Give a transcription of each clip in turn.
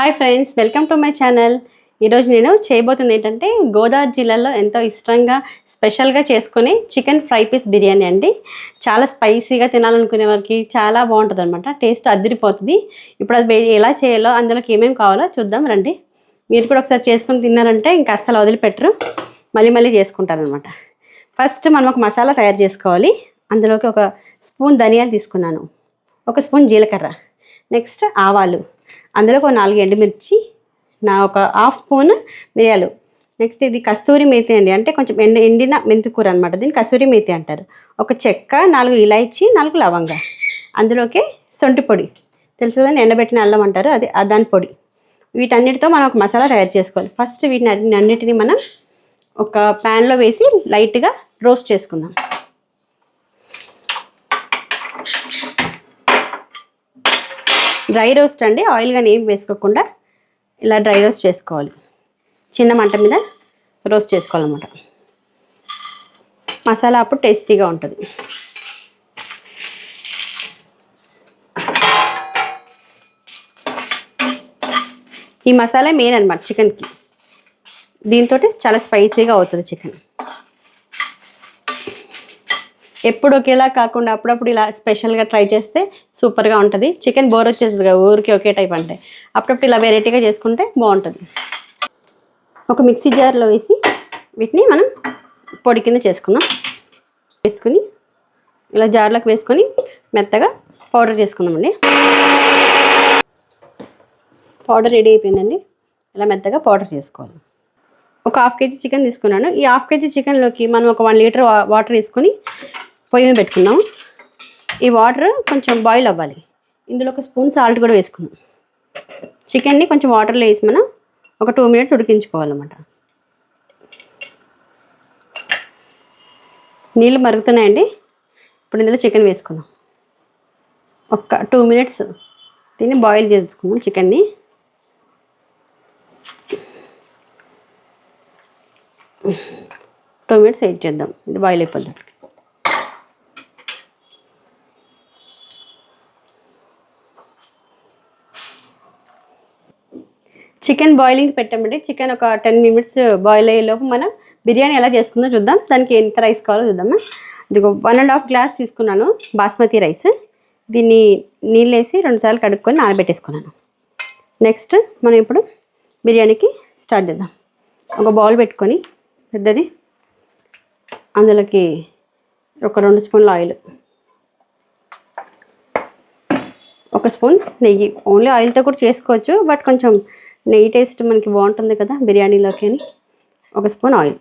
Hi friends welcome to my channel. ఈరోజు నేను చేయబోతుంది ఏంటంటే గోదావరి జిల్లాలో ఎంతో ఇష్టంగా స్పెషల్గా చేసుకునే చికెన్ ఫ్రై పీస్ బిర్యానీ అండి. చాలా స్పైసీగా తినాలనుకునే వారికి చాలా బాగుంటుంది అనమాట టేస్ట్ అదిరిపోతుంది. ఇప్పుడు అది ఎలా చేయాలో అందులోకి ఏమేమి కావాలో చూద్దాం రండి. మీరు కూడా ఒకసారి చేసుకుని తిన్నారంటే ఇంకా అస్సలు వదిలిపెట్టరు. మళ్ళీ మళ్ళీ చేసుకుంటారనమాట ఫస్ట్ మనం ఒక మసాలా తయారు చేసుకోవాలి. అందులోకి ఒక స్పూన్ ధనియాలు తీసుకున్నాను. ఒక స్పూన్ జీలకర్ర. నెక్స్ట్ ఆవాలు. అందులో ఒక నాలుగు ఎండుమిర్చి నా ఒక హాఫ్ స్పూన్ మిరియాలు. నెక్స్ట్ ఇది కస్తూరి మేతి అండి. అంటే కొంచెం ఎండ ఎండిన మెంతికూర అనమాట దీన్ని కస్తూరి మేతి అంటారు. ఒక చెక్క నాలుగు ఇలాయచి నాలుగు లవంగ. అందులోకి సొంటి పొడి. తెలుసు కదండి ఎండబెట్టిన అల్లం అంటారు. అది అదాని దాని పొడి. వీటన్నిటితో మనం ఒక మసాలా తయారు చేసుకోవాలి. ఫస్ట్ వీటిని అన్నిటిని మనం ఒక ప్యాన్లో వేసి లైట్గా రోస్ట్ చేసుకుందాం. డ్రై రోస్ట్ అండి. ఆయిల్ కానీ ఏం వేసుకోకుండా ఇలా డ్రై రోస్ట్ చేసుకోవాలి. చిన్న మంట మీద రోస్ట్ చేసుకోవాలన్నమాట. మసాలా అప్పుడు టేస్టీగా ఉంటుంది. ఈ మసాలా మెయిన్ అనమాట చికెన్కి. దీంతో చాలా స్పైసీగా అవుతుంది చికెన్. ఎప్పుడు ఒకేలా కాకుండా అప్పుడప్పుడు ఇలా స్పెషల్గా ట్రై చేస్తే సూపర్గా ఉంటుంది. చికెన్ బోర్ వచ్చేస్తుంది కదా ఊరికి ఒకే టైప్ అంటే. అప్పుడప్పుడు ఇలా వెరైటీగా చేసుకుంటే బాగుంటుంది. ఒక మిక్సీ జార్లో వేసి వీటిని మనం పొడి కింద చేసుకుందాం. వేసుకుని ఇలా జార్లోకి వేసుకొని మెత్తగా పౌడర్ చేసుకుందామండి. పౌడర్ రెడీ అయిపోయిందండి. ఇలా మెత్తగా పౌడర్ చేసుకోవాలి. ఒక హాఫ్ కేజీ చికెన్ తీసుకున్నాను. ఈ హాఫ్ కేజీ చికెన్లోకి మనం ఒక వన్ లీటర్ వాటర్ వేసుకొని పొయ్యి మీద పెట్టుకుందాం. ఈ వాటర్ కొంచెం బాయిల్ అవ్వాలి. ఇందులో ఒక స్పూన్ సాల్ట్ కూడా వేసుకుందాం. చికెన్ని కొంచెం వాటర్లో వేసి మనం ఒక టూ మినిట్స్ ఉడికించుకోవాలన్నమాట. నీళ్ళు మరుగుతున్నాయండి. ఇప్పుడు ఇందులో చికెన్ వేసుకుందాం. ఒక టూ మినిట్స్ దీన్ని బాయిల్ చేసుకుందాం చికెన్ని. టూ మినిట్స్ వెయిట్ చేద్దాం. ఇది బాయిల్ అయిపోద్దాం. చికెన్ బాయిలింగ్ పెట్టామండి. చికెన్ ఒక టెన్ మినిట్స్ బాయిల్ అయ్యేలోపు మనం బిర్యానీ ఎలా చేసుకుందో చూద్దాం. దానికి ఎంత రైస్ కావాలో చూద్దామా ఇది వన్ అండ్ హాఫ్ గ్లాస్ తీసుకున్నాను బాస్మతి రైస్. దీన్ని నీళ్ళు వేసి రెండుసార్లు కడుక్కొని నానబెట్టేసుకున్నాను. నెక్స్ట్ మనం ఇప్పుడు బిర్యానీకి స్టార్ట్ చేద్దాం. ఒక బౌల్ పెట్టుకొని పెద్దది. అందులోకి ఒక రెండు స్పూన్ల ఆయిల్. ఒక స్పూన్ నెయ్యి. ఓన్లీ ఆయిల్తో కూడా చేసుకోవచ్చు. బట్ కొంచెం నెయ్యి టేస్ట్ మనకి బాగుంటుంది కదా బిర్యానీలోకి అని. ఒక స్పూన్ ఆయిల్.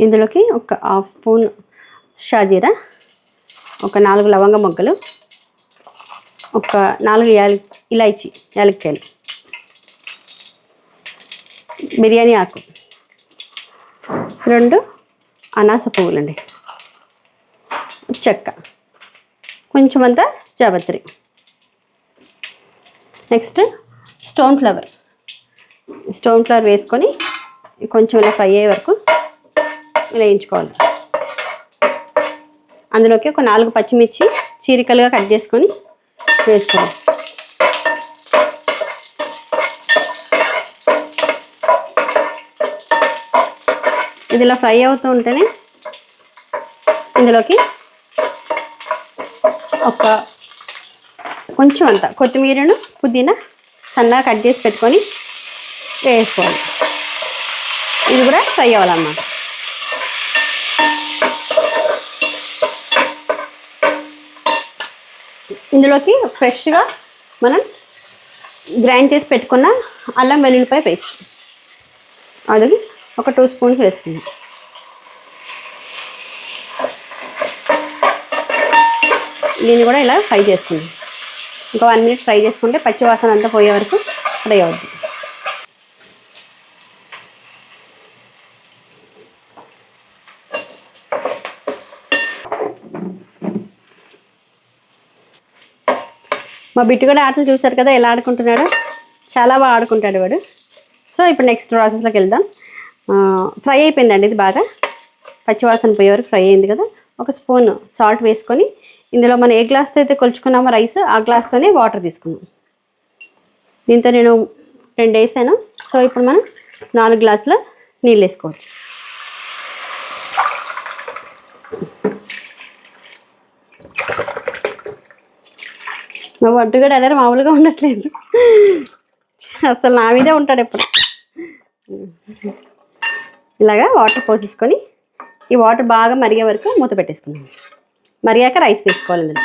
ఇందులోకి ఒక హాఫ్ స్పూన్ షాజీరా ఒక నాలుగు లవంగ మొగ్గలు ఒక నాలుగు యాలి ఇలాచి యాలక్కాయలు. బిర్యానీ ఆకు. రెండు అనాస పువ్వులండి. చెక్క. కొంచెం అంతా జాబత్రి next stone flower. Stone flower వేసుకొని కొంచెం ఇలా ఫ్రై అయ్యే వరకు వేయించుకోవాలి. అందులోకి ఒక నాలుగు పచ్చిమిర్చి చీరికలుగా కట్ చేసుకొని వేసుకోవాలి. ఇది ఇలా ఫ్రై అవుతూ ఉంటేనే ఇందులోకి ఒక కొంచెం అంత కొత్తిమీరను పుదీనా సన్నగా కట్ చేసి పెట్టుకొని వేసుకోవాలి. ఇది కూడా ఫ్రై అవ్వాలన్నమాట. ఇందులోకి ఫ్రెష్గా మనం గ్రైండ్ చేసి పెట్టుకున్న అల్లం వెల్లుల్లిపాయ పేస్ట్. అది ఒక టూ స్పూన్స్ వేసుకుందాం. దీన్ని కూడా ఇలా ఫ్రై చేసుకుందాం. ఇంకా వన్ మినిట్ ఫ్రై చేసుకుంటే పచ్చి వాసన అంతా పోయే వరకు ఫ్రై అవుతుంది మా బిట్టుగడ కూడా ఆటలు చూశారు కదా ఎలా ఆడుకుంటున్నాడో. చాలా బాగా ఆడుకుంటాడు వాడు. సో ఇప్పుడు నెక్స్ట్ ప్రాసెస్లోకి వెళ్దాం. ఫ్రై అయిపోయిందండి ఇది బాగా. పచ్చివాసన పోయే వరకు ఫ్రై అయింది కదా. ఒక స్పూన్ సాల్ట్ వేసుకొని ఇందులో మనం ఏ గ్లాస్తో అయితే కొలుచుకున్నామో రైస్ ఆ గ్లాస్తోనే వాటర్ తీసుకున్నాం దీంతో నేను రెండు వేసాను. సో ఇప్పుడు మనం నాలుగు గ్లాసుల నీళ్ళు వేసుకోవచ్చు మా వడ్డుగడ ఎలా మామూలుగా ఉండట్లేదు. అసలు నా మీదే ఉంటాడు ఎప్పుడు. ఇలాగా వాటర్ పోసేసుకొని ఈ వాటర్ బాగా మరిగే వరకు మూత పెట్టేసుకున్నాను మరిగాక రైస్ వేసుకోవాలి ఇందులో.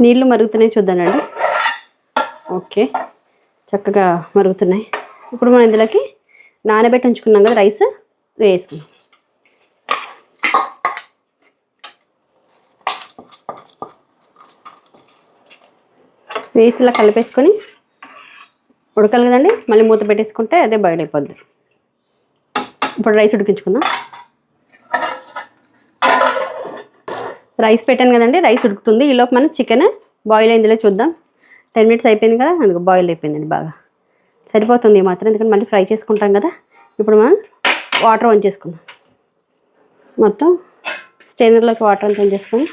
నీళ్ళు మరుగుతున్నాయి చూద్దానండి. ఓకే. చక్కగా మరుగుతున్నాయి. ఇప్పుడు మనం ఇందులోకి నానబెట్టి ఉంచుకున్నాం కదా రైస్ వేసుకున్నాం వేసి ఇలా కలిపేసుకొని ఉడకాలి కదండి. మళ్ళీ మూత పెట్టేసుకుంటే అదే బాయిల్ అయిపోద్ది. ఇప్పుడు రైస్ ఉడికించుకుందాం. రైస్ పెట్టాను కదండి రైస్ ఉడుకుతుంది. ఈలోపు మనం చికెన్ బాయిల్ అయిందిలో చూద్దాం. టెన్ మినిట్స్ అయిపోయింది కదా అందుకు బాయిల్ అయిపోయిందండి బాగా. సరిపోతుంది మాత్రం ఎందుకంటే మళ్ళీ ఫ్రై చేసుకుంటాం కదా. ఇప్పుడు మనం వాటర్ ఆన్ చేసుకుందాం. మొత్తం స్టేనర్లోకి వాటర్ అంతా చేసుకొని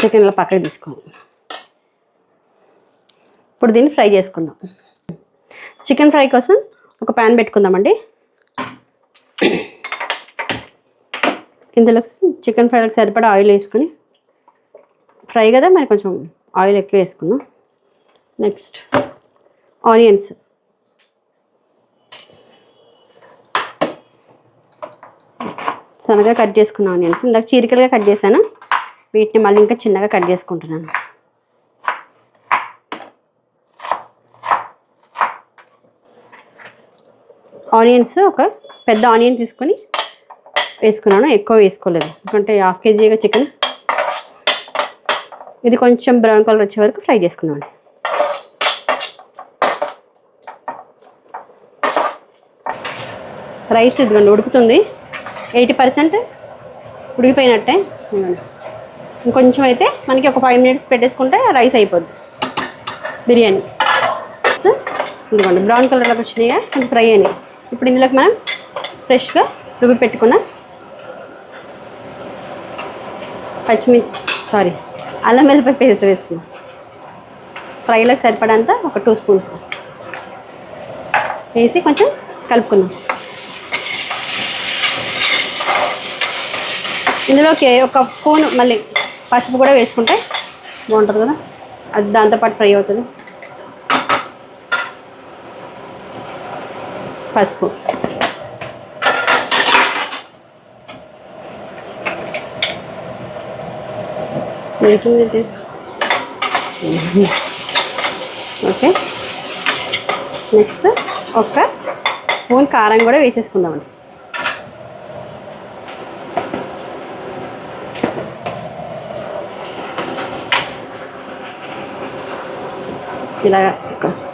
చికెన్లో పక్కకి తీసుకోండి ఇప్పుడు దీన్ని ఫ్రై చేసుకుందాం. చికెన్ ఫ్రై కోసం ఒక ప్యాన్ పెట్టుకుందామండి. ఇందులో చికెన్ ఫ్రైకి సరిపడా ఆయిల్ వేసుకొని ఫ్రై కదా మరి కొంచెం ఆయిల్ ఎక్కువ వేసుకున్నాం నెక్స్ట్ ఆనియన్స్. సన్నగా కట్ చేసుకున్న ఆనియన్స్. ఇందాక చీరికలుగా కట్ చేశాను? వీటిని మళ్ళీ ఇంకా చిన్నగా కట్ చేసుకుంటున్నాను. ఆనియన్స్ ఒక పెద్ద ఆనియన్ తీసుకొని వేసుకున్నాను ఎక్కువ వేసుకోలేదు. ఎందుకంటే హాఫ్ కేజీగా చికెన్. ఇది కొంచెం బ్రౌన్ కలర్ వచ్చే వరకు ఫ్రై చేసుకున్నాను రైస్ ఇదిగోండి ఉడుకుతుంది. ఎయిటీ పర్సెంట్ ఉడికిపోయినట్టే. ఇంకొంచెం అయితే మనకి ఒక ఫైవ్ మినిట్స్ పెట్టేసుకుంటే రైస్ అయిపోద్ది. బిర్యానీ. ఇదిగోండి బ్రౌన్ కలర్లోకి వచ్చినాయిగా కొంచెం ఫ్రై అయినాయి. ఇప్పుడు ఇందులోకి మనం ఫ్రెష్గా రుబ్బి పెట్టుకున్న పచ్చిమిర్చి సారీ అల్లం వెల్లిపాయ పేస్ట్ వేసుకున్నాం. ఫ్రైలోకి సరిపడంత ఒక టూ స్పూన్స్ వేసి కొంచెం కలుపుకుందాం. ఇందులోకి ఒక స్పూన్ మళ్ళీ పసుపు కూడా వేసుకుంటే బాగుంటుంది కదా? అది దాంతోపాటు ఫ్రై అవుతుంది. పసుపు. ఉడికింది ఓకే. నెక్స్ట్ ఒక స్పూన్ కారం కూడా వేసేసుకుందామండి. ఇలా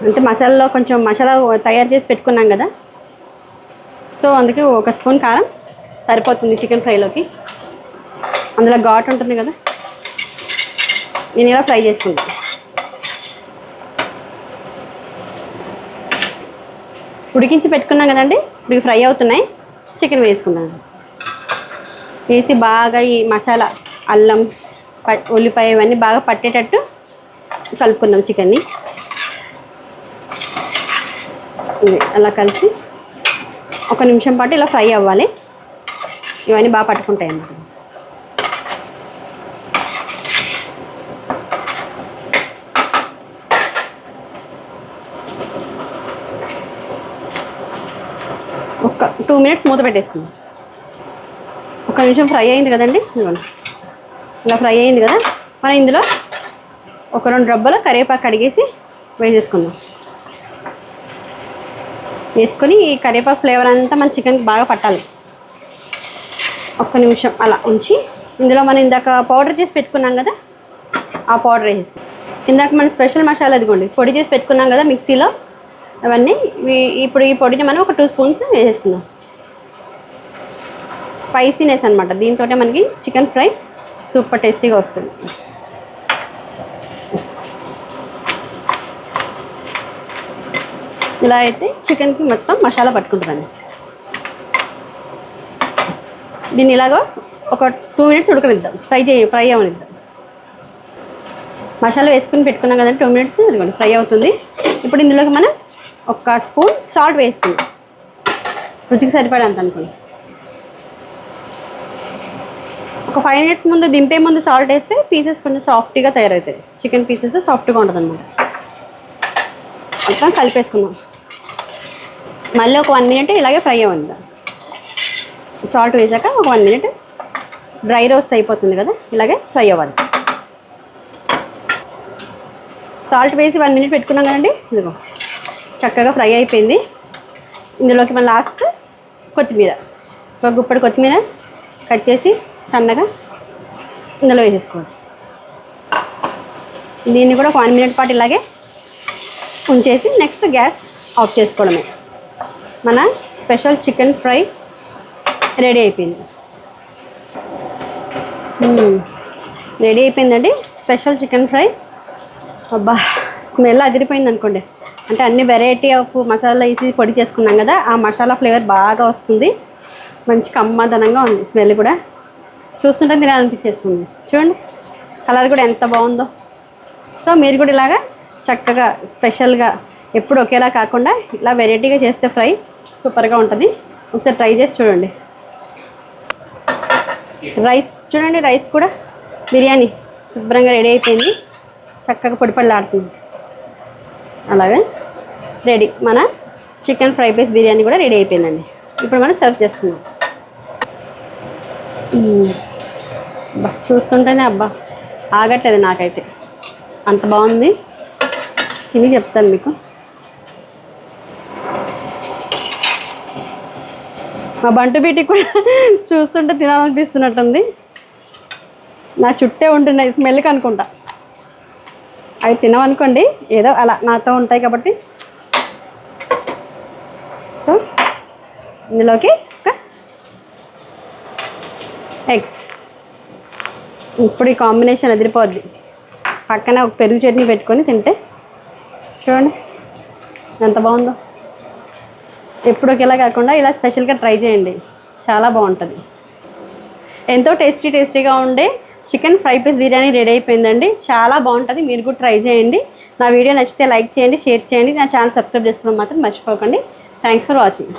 అంటే మసాలాలో కొంచెం మసాలా తయారు చేసి పెట్టుకున్నాం కదా. సో అందుకే ఒక స్పూన్ కారం సరిపోతుంది చికెన్ ఫ్రైలోకి. అందులో ఘాట్ ఉంటుంది కదా. నేను ఇలా ఫ్రై చేసుకుంటాను ఉడికించి పెట్టుకున్నాం కదండి ఇప్పుడు ఫ్రై అవుతున్నాయి చికెన్ వేసుకున్నాను వేసి బాగా ఈ మసాలా అల్లం ప- ఉల్లిపాయ ఇవన్నీ బాగా పట్టేటట్టు కలుపుకుందాం చికెన్ని. అలా కలిసి ఒక నిమిషం పాటు ఇలా ఫ్రై అవ్వాలి. ఇవన్నీ బాగా పట్టుకుంటాయి అన్నమాట. ఒక టూ మినిట్స్ మూత పెట్టేసుకుందాం. ఒక నిమిషం ఫ్రై అయింది కదండి? ఇలా ఫ్రై అయింది కదా? మనం ఇందులో ఒక రెండు డబ్బలు కరివేపాకు కడిగేసి వేసేసుకుందాం. వేసుకొని ఈ కరివేపాకు ఫ్లేవర్ అంతా మన చికెన్కి బాగా పట్టాలి. ఒక్క నిమిషం అలా ఉంచి ఇందులో మనం ఇందాక పౌడర్ చేసి పెట్టుకున్నాం కదా? ఆ పౌడర్ వేసేసి ఇందాక మనం స్పెషల్ మసాలా అదిగోండి పొడి చేసి పెట్టుకున్నాం కదా మిక్సీలో? అవన్నీ ఇప్పుడు ఈ పొడిని మనం ఒక టూ స్పూన్స్ వేసేసుకుందాం. స్పైసీనెస్ అనమాట దీంతో మనకి చికెన్ ఫ్రై సూపర్ టేస్టీగా వస్తుంది. ఇలా అయితే చికెన్కి మొత్తం మసాలా పట్టుకుంటుందండి. దీన్ని ఇలాగో ఒక టూ మినిట్స్ ఉడకనిద్దాం. ఫ్రై చేయ ఫ్రై అవనిద్దాం. మసాలా వేసుకుని పెట్టుకున్నాం కదండి టూ మినిట్స్. ఇదిగోండి ఫ్రై అవుతుంది. ఇప్పుడు ఇందులోకి మనం ఒక స్పూన్ సాల్ట్ వేసుకుందాం రుచికి సరిపడంత అనుకోండి ఒక ఫైవ్ మినిట్స్ ముందు దింపే ముందు సాల్ట్ వేస్తే పీసెస్ కొంచెం సాఫ్ట్గా తయారవుతాయి. చికెన్ పీసెస్ సాఫ్ట్గా ఉంటుంది అనమాట మొత్తం కలిపేసుకున్నాం మళ్ళీ ఒక వన్ మినిట్ ఇలాగే ఫ్రై అవ్వండి. సాల్ట్ వేసాక ఒక వన్ మినిట్ డ్రై రోస్ట్ అయిపోతుంది కదా ఇలాగే ఫ్రై అవ్వాలి. సాల్ట్ వేసి వన్ మినిట్ పెట్టుకున్నాం కదండి? ఇదిగో. చక్కగా ఫ్రై అయిపోయింది. ఇందులోకి మన లాస్ట్ కొత్తిమీర. ఒక గుప్పడి కొత్తిమీర కట్ చేసి సన్నగా ఇందులో వేసేసుకోవాలి. దీన్ని కూడా వన్ మినిట్ పాటు ఇలాగే ఉంచేసి నెక్స్ట్ గ్యాస్ ఆఫ్ చేసుకోవడమే. మన స్పెషల్ చికెన్ ఫ్రై రెడీ అయిపోయింది. రెడీ అయిపోయిందండి. Special chicken fry. అబ్బా. స్మెల్ అదిరిపోయింది అనుకోండి. అంటే అన్ని వెరైటీ ఆఫ్ మసాలా వేసి పొడి చేసుకున్నాం కదా ఆ మసాలా ఫ్లేవర్ బాగా వస్తుంది. మంచి కమ్మదనంగా ఉంది స్మెల్ కూడా. చూస్తుంటే తినాలనిపించేస్తుంది. చూడండి కలర్ కూడా ఎంత బాగుందో. సో మీరు కూడా ఇలాగా చక్కగా స్పెషల్గా ఎప్పుడు ఒకేలా కాకుండా ఇలా వెరైటీగా చేస్తే ఫ్రై సూపర్గా ఉంటుంది. ఒకసారి ట్రై చేసి చూడండి. రైస్ చూడండి రైస్ కూడా. బిర్యానీ శుభ్రంగా రెడీ అయిపోయింది. చక్కగా పొడిపడలాడుతుంది అలాగే రెడీ. మన చికెన్ ఫ్రై పీస్ బిర్యానీ కూడా రెడీ అయిపోయిందండి. ఇప్పుడు మనం సర్వ్ చేసుకుందాం. అబ్బా చూస్తుంటేనే అబ్బా ఆగట్లేదు నాకైతే. అంత బాగుంది. తిని చెప్తాను మీకు. మా బంటు బీటికి కూడా చూస్తుంటే తినాలనిపిస్తున్నట్టుంది. నా చుట్టే ఉంటున్నాయి స్మెల్కి అనుకుంటా. అవి తినమనుకోండి ఏదో అలా నాతో ఉంటాయి కాబట్టి. సో ఇందులోకి ఒక ఎగ్స్. ఇప్పుడు ఈ కాంబినేషన్ ఎదిరిపోద్ది. పక్కన ఒక పెరుగు చట్నీ పెట్టుకొని తింటే చూడండి ఎంత బాగుందో. ఎప్పుడు ఒకేలా కాకుండా ఇలా స్పెషల్గా ట్రై చేయండి. చాలా బాగుంటుంది. ఎంతో టేస్టీ టేస్టీగా ఉండే chicken fry piece biryani ready అయిపోయిందండి. చాలా బాగుంటుంది. మీరు కూడా ట్రై చేయండి. నా వీడియో నచ్చితే లైక్ చేయండి షేర్ చేయండి. నా ఛానల్ సబ్స్క్రైబ్ చేసుకోవడం మాత్రం మర్చిపోకండి. Thanks for watching